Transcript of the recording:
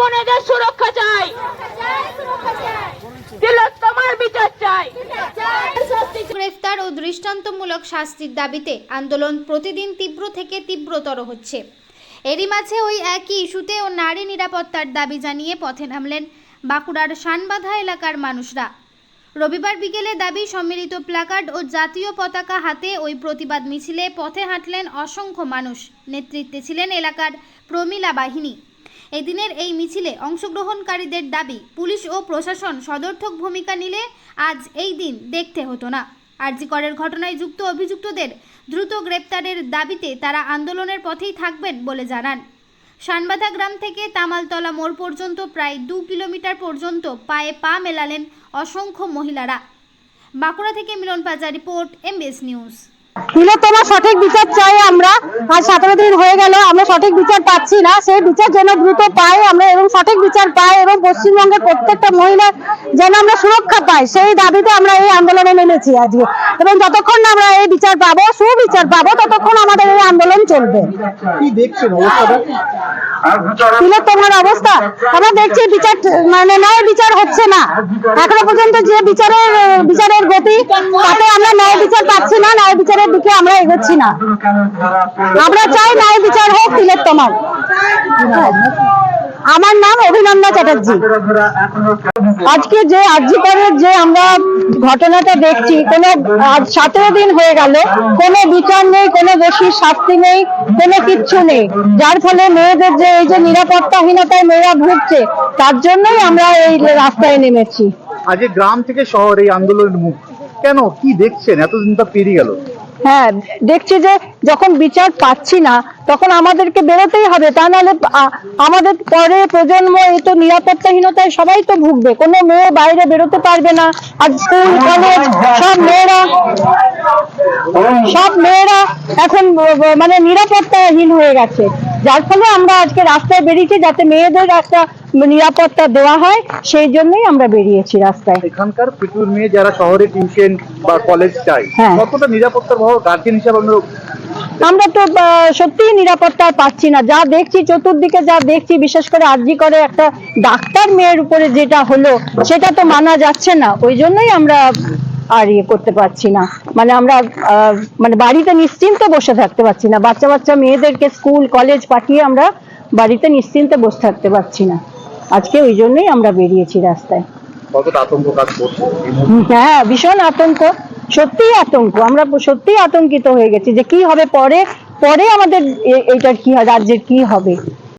বোনেদের সুরক্ষা চাই। তিলোত্তমার বিচার চাই। গ্রেফতার ও দৃষ্টান্তমূলক শাস্তির দাবিতে আন্দোলন প্রতিদিন তীব্র থেকে তীব্রতর হচ্ছে। এরই মাঝে ওই একই ইস্যুতে ও নারী নিরাপত্তার দাবি জানিয়ে পথে নামলেন বাঁকুড়ার শানবাঁধা এলাকার মানুষরা। রবিবার বিকেলে দাবি, সম্মিলিত প্ল্যাকার্ড ও জাতীয় পতাকা হাতে ওই প্রতিবাদ মিছিলে পথে হাঁটলেন অসংখ্য মানুষ। নেতৃত্বে ছিলেন এলাকার প্রমীলা বাহিনী। এদিনের এই মিছিলে অংশগ্রহণকারীদের দাবি, পুলিশ ও প্রশাসন সদর্থক ভূমিকা নিলে আজ এই দিন দেখতে হতো না। আরজিকরের ঘটনায় যুক্ত অভিযুক্তদের দ্রুত গ্রেপ্তারের দাবিতে তারা আন্দোলনের পথেই থাকবেন বলে জানান। শানবাধা গ্রাম থেকে তামালতলা মোড় পর্যন্ত প্রায় দু কিলোমিটার পর্যন্ত পায়ে পা মেলালেন অসংখ্য মহিলারা। বাঁকুড়া থেকে Milan Paja report, MBS news. তিলোত্তমার সঠিক বিচার চাই আমরা। আজ সতেরো দিন হয়ে গেল আমরা সঠিক বিচার পাচ্ছি না। সেই বিচার যেন দ্রুত পাই আমরা এবং সঠিক বিচার পাই এবং পশ্চিমবঙ্গের প্রত্যেকটা মহিলা যেন আমরা সুরক্ষা পাই সেই দাবিতে আমরা এই আন্দোলনে নেমেছি আজকে। এবং যতক্ষণ না আমরা এই বিচার পাবো সুবিচার পাবো ততক্ষণ আমাদের এই আন্দোলন চলবে। কি দেখছেন অবস্থাটা? তিলোত্তমার অবস্থা? আমরা দেখছি বিচার মানে ন্যায় বিচার হচ্ছে না। এখনও পর্যন্ত যে বিচারের বিচারের গতি তাতে আমরা ন্যায় বিচার পাচ্ছি না। ন্যায় বিচারের দিকে আমরা এগোচ্ছি না। আমরা চাই ন্যায় বিচার হোক তিলোত্তমার আমার নাম অভিনন্দা চ্যাটার্জি। আজকে যে আর্জি করের যে আমরা ঘটনাটা দেখছি, কোনো সতেরো দিন হয়ে গেল, কোনো বিচার নেই, কোনো দোষীর শাস্তি নেই, কোনো কিচ্ছু নেই। যার ফলে মেয়েদের যে এই যে নিরাপত্তাহীনতায় মেয়েরা ভুগছে, তার জন্যই আমরা এই রাস্তায় নেমেছি। আজকে গ্রাম থেকে শহর এই আন্দোলনের মুখ। কেন? কি দেখছেন? এতদিন তো পেরিয়ে গেল। হ্যাঁ দেখছি যে যখন বিচার পাচ্ছি না, তখন আমাদেরকে বেরোতেই হবে। তা নাহলে আমাদের পরে প্রজন্ম এই তো নিরাপত্তাহীনতায় সবাই তো ভুগবে। কোনো মেয়ে বাইরে বেরোতে পারবে না। আর স্কুল, কলেজ, সব মেয়েরা সব মেয়েরা এখন মানে নিরাপত্তাহীন হয়ে গেছে। যার ফলে আমরা আজকে রাস্তায় বেরিয়েছি যাতে মেয়েদের একটা নিরাপত্তা দেওয়া হয় সেই জন্যই আমরা বেরিয়েছি রাস্তায়। এখানকার প্রচুর মেয়ে যারা শহরে টিউশন বা কলেজ চায় হ্যাঁ। কতটা নিরাপত্তার ভাব গার্জেন হিসাবে আমরা আমরা তো আহ, সত্যিই নিরাপত্তা পাচ্ছি না। যা দেখছি চতুর্দিকে যা দেখছি বিশেষ করে আরজি করে একটা ডাক্তার মেয়ের উপরে যেটা হলো সেটা তো মানা যাচ্ছে না। ওই জন্যই আমরা আর ইয়ে করতে পারছি না। মানে আমরা আহ, মানে বাড়িতে নিশ্চিন্তে বসে থাকতে পারছি না। বাচ্চা বাচ্চা মেয়েদেরকে স্কুল কলেজ পাঠিয়ে আমরা বাড়িতে নিশ্চিন্তে বসে থাকতে পারছি না। আজকে ওই জন্যই আমরা বেরিয়েছি রাস্তায়। হ্যাঁ ভীষণ আতঙ্ক। সত্যিই আতঙ্ক। আমরা সত্যিই আতঙ্কিত হয়ে গেছি যে কি হবে পরে? পরে আমাদের এইটার কি রাজ্যের কি হবে?